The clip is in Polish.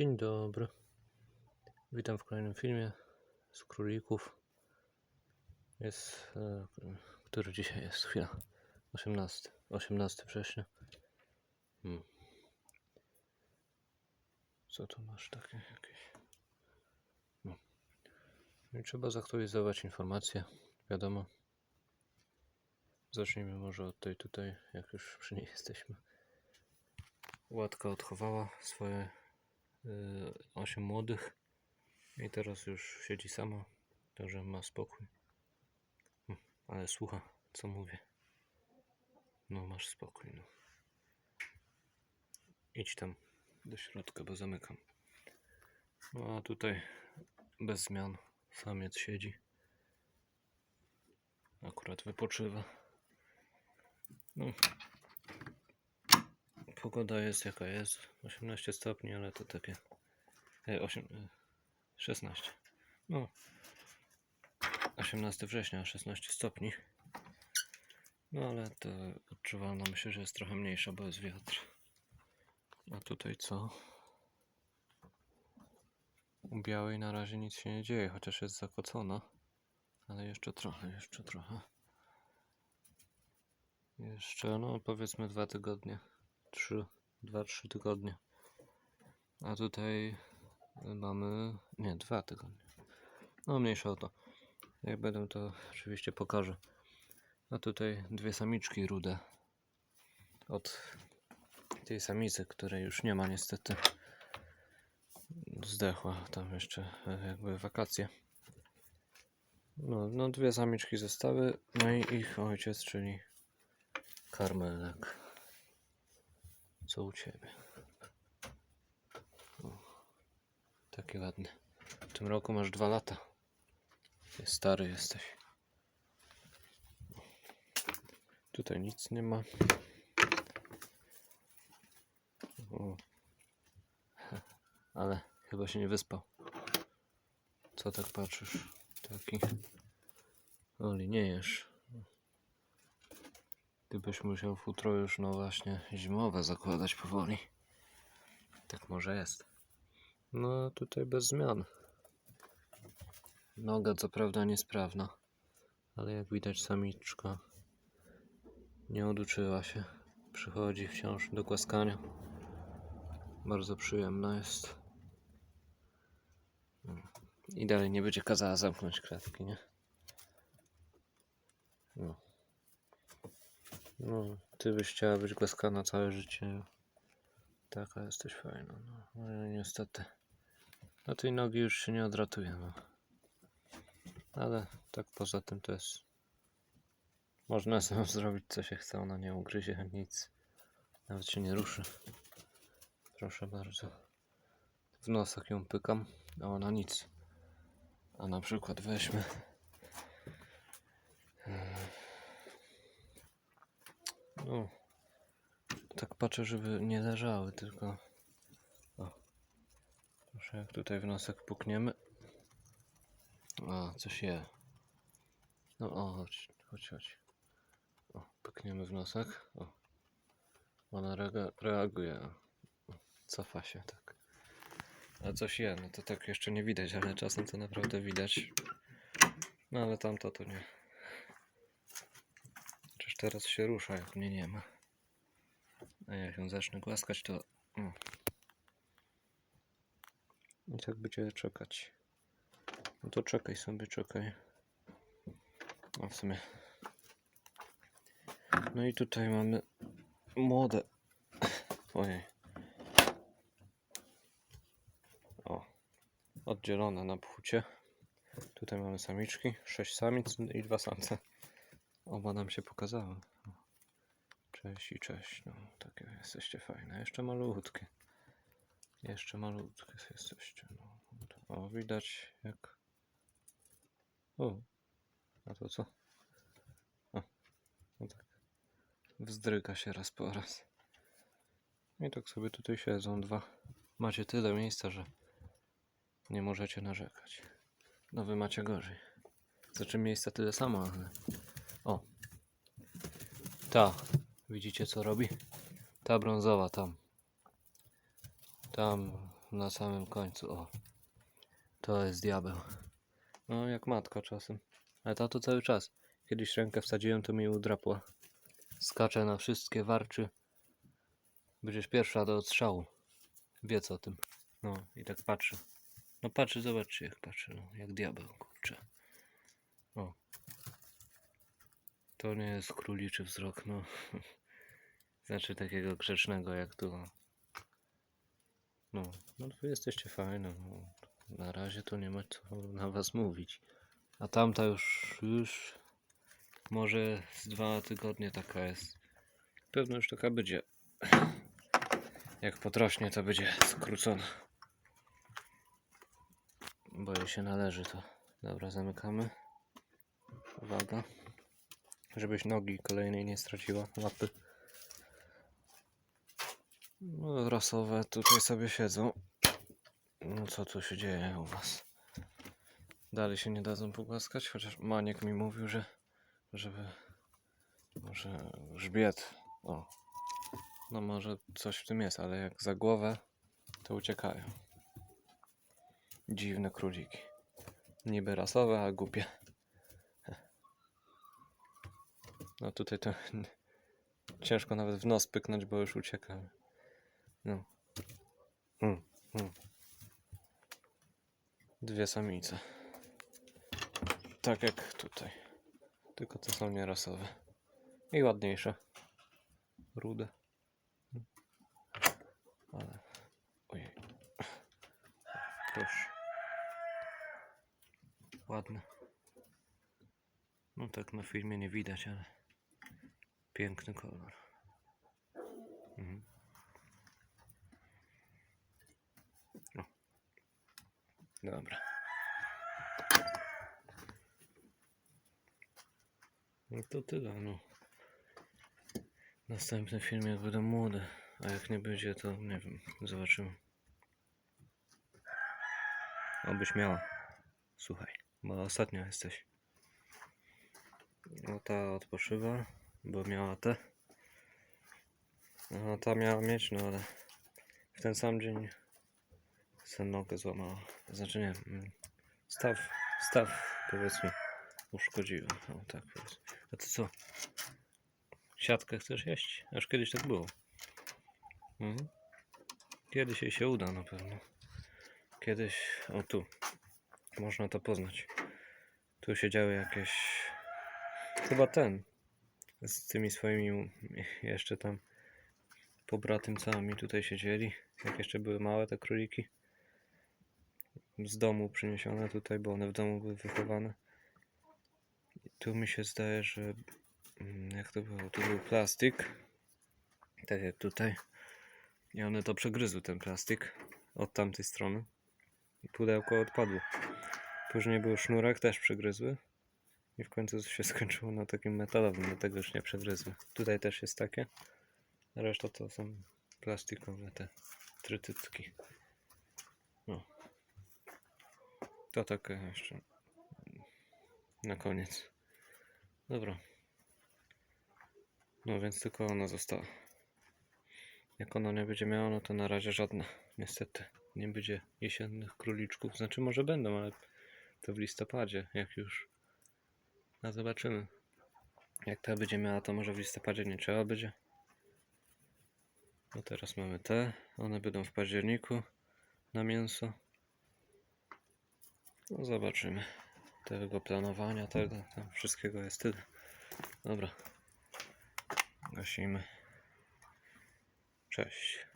Dzień dobry. Witam w kolejnym filmie z królików. Jest. E, który dzisiaj jest? Chwila. 18. 18 września. Hmm. Co tu masz takie jakieś? No. No I trzeba zaktualizować informacje. Wiadomo. Zacznijmy może od tej tutaj, jak już przy niej jesteśmy. Łatka odchowała swoje 8 młodych i teraz już siedzi sama, także ma spokój. Hm, Ale słucha, co mówię. No, masz spokój, no. Idź tam do środka, bo zamykam. No a tutaj bez zmian samiec siedzi. Akurat wypoczywa. No. Pogoda jest jaka jest. 18 stopni, ale to takie. E, 8, e, 16. No. 18 września, 16 stopni. No ale to odczuwalna myślę, że jest trochę mniejsza, bo jest wiatr. A tutaj co? U białej na razie nic się nie dzieje, chociaż jest zakocona. Ale jeszcze trochę, jeszcze trochę. Jeszcze, no powiedzmy dwa tygodnie. Trzy, dwa, trzy tygodnie. A tutaj mamy, nie, dwa tygodnie. No mniejsza o to. Jak będę to oczywiście pokażę. A tutaj dwie samiczki rude. Od tej samicy, której już nie ma niestety. Zdechła tam jeszcze e, jakby wakacje. No, no dwie samiczki zostały. No i ich ojciec, czyli karmelek. Co u ciebie? O, taki ładny. W tym roku masz dwa lata. Jest stary jesteś. Tutaj nic nie ma. O. Ale chyba się nie wyspał. Co tak patrzysz? Taki. Oli, nie jesz. Gdybyś musiał futro już, no właśnie, zimowe zakładać powoli. Tak może jest. No, tutaj bez zmian. Noga co prawda niesprawna, ale jak widać samiczka nie oduczyła się. Przychodzi wciąż do głaskania. Bardzo przyjemna jest. I dalej nie będzie kazała zamknąć klatki, nie? No. No, ty byś chciała być głaskana całe życie. Taka jesteś fajna, no. no niestety. Na tej nogi już się nie odratuje, no. Ale tak poza tym to jest... Można sobie zrobić co się chce, ona nie ugryzie nic. Nawet się nie ruszy. Proszę bardzo. W nosach ją pykam, a ona nic. A na przykład weźmy... No. Tak patrzę, żeby nie leżały, tylko. O. Proszę, jak tutaj w nosek pukniemy. A, coś je. No, o, chodź, chodź, chodź. O, pukniemy w nosek. O. Ona reaguje. O, cofa się, tak. A coś je, no to tak jeszcze nie widać, ale czasem to naprawdę widać. No, ale tamto to nie. Teraz się rusza, jak mnie nie ma. A jak ją zacznę głaskać, to... O. I tak będzie czekać. No to czekaj sobie, czekaj. A w sumie... No i tutaj mamy młode. Ojej. O. Oddzielone na płcie. Tutaj mamy samiczki. Sześć samic i dwa samce. Oba nam się pokazały. Cześć i cześć. No, takie jesteście fajne. Jeszcze malutkie. Jeszcze malutkie jesteście. No. O, widać jak... O, a to co? O, no tak. Wzdryga się raz po raz. I tak sobie tutaj siedzą dwa. Macie tyle miejsca, że nie możecie narzekać. No wy macie gorzej. Znaczy miejsca tyle samo, ale... Ta. Widzicie co robi? Ta brązowa tam. Tam na samym końcu, o. To jest diabeł. No, jak matka czasem. Ale ta to cały czas. Kiedyś rękę wsadziłem, to mi udrapła. Skacze na wszystkie warczy. Będziesz pierwsza do odstrzału. Wie co o tym. No i tak patrzy. No patrzy, zobaczcie jak patrzy. No, jak diabeł, kurczę. O. To nie jest króliczy wzrok, no. Znaczy takiego grzecznego jak tu. No, no wy jesteście fajne. No. Na razie to nie ma co na was mówić. A tamta już, już może z dwa tygodnie taka jest. Pewno już taka będzie. Jak potrośnie, to będzie skrócona. Bo jej się należy to. Dobra, zamykamy. Uwaga. Żebyś nogi kolejnej nie straciła, łapy. No, rasowe tutaj sobie siedzą. No co tu się dzieje u was? Dalej się nie dadzą pogłaskać, chociaż Maniek mi mówił, że żeby może grzbiet, o no może coś w tym jest, ale jak za głowę to uciekają. Dziwne króliki. Niby rasowe, a głupie. No tutaj to ciężko nawet w nos pyknąć, bo już uciekają. No. Mm, mm. Dwie samice. Tak jak tutaj. Tylko to są nierasowe. I ładniejsze. Rude. Ale. Ojej. Proszę. Ładne. No tak na filmie nie widać, ale piękny kolor. Mhm. O. Dobra. No to tyle, no. Następny film jak będę młody, a jak nie będzie to nie wiem, zobaczymy. Obyś miała. Słuchaj, bo ostatnio jesteś. No ta odpoczywa, bo miała te. No ta miała mieć, no ale w ten sam dzień sobie nogę złamała. Znaczy nie, mm, staw, staw powiedzmy uszkodziła. O tak powiedzmy. A ty co? Siatkę chcesz jeść? Aż kiedyś tak było. Mhm. Kiedyś jej się uda na pewno. Kiedyś, o tu, można to poznać. Tu siedziały jakieś, chyba ten, z tymi swoimi jeszcze tam pobratymcami tutaj siedzieli. Jak jeszcze były małe te króliki. Z domu przyniesione tutaj, bo one w domu były wychowane. I tu mi się zdaje, że mm, jak to było, tu był plastik. Tak jak tutaj. I one to przegryzły ten plastik od tamtej strony. I pudełko odpadło. Później był sznurek, też przegryzły. I w końcu się skończyło na takim metalowym, dlatego już nie przegryzły. Tutaj też jest takie. Reszta to są plastikowe te trytytki. No. To takie jeszcze na koniec. Dobra. No więc tylko ona została. Jak ona nie będzie miała, no to na razie żadna. Niestety. Nie będzie jesiennych króliczków. Znaczy może będą, ale to w listopadzie, jak już. A zobaczymy. Jak ta będzie miała, to może w listopadzie nie trzeba będzie. No teraz mamy te. One będą w październiku na mięso. No zobaczymy. Tego planowania, tego, tam wszystkiego jest tyle. Dobra. Gasimy. Cześć.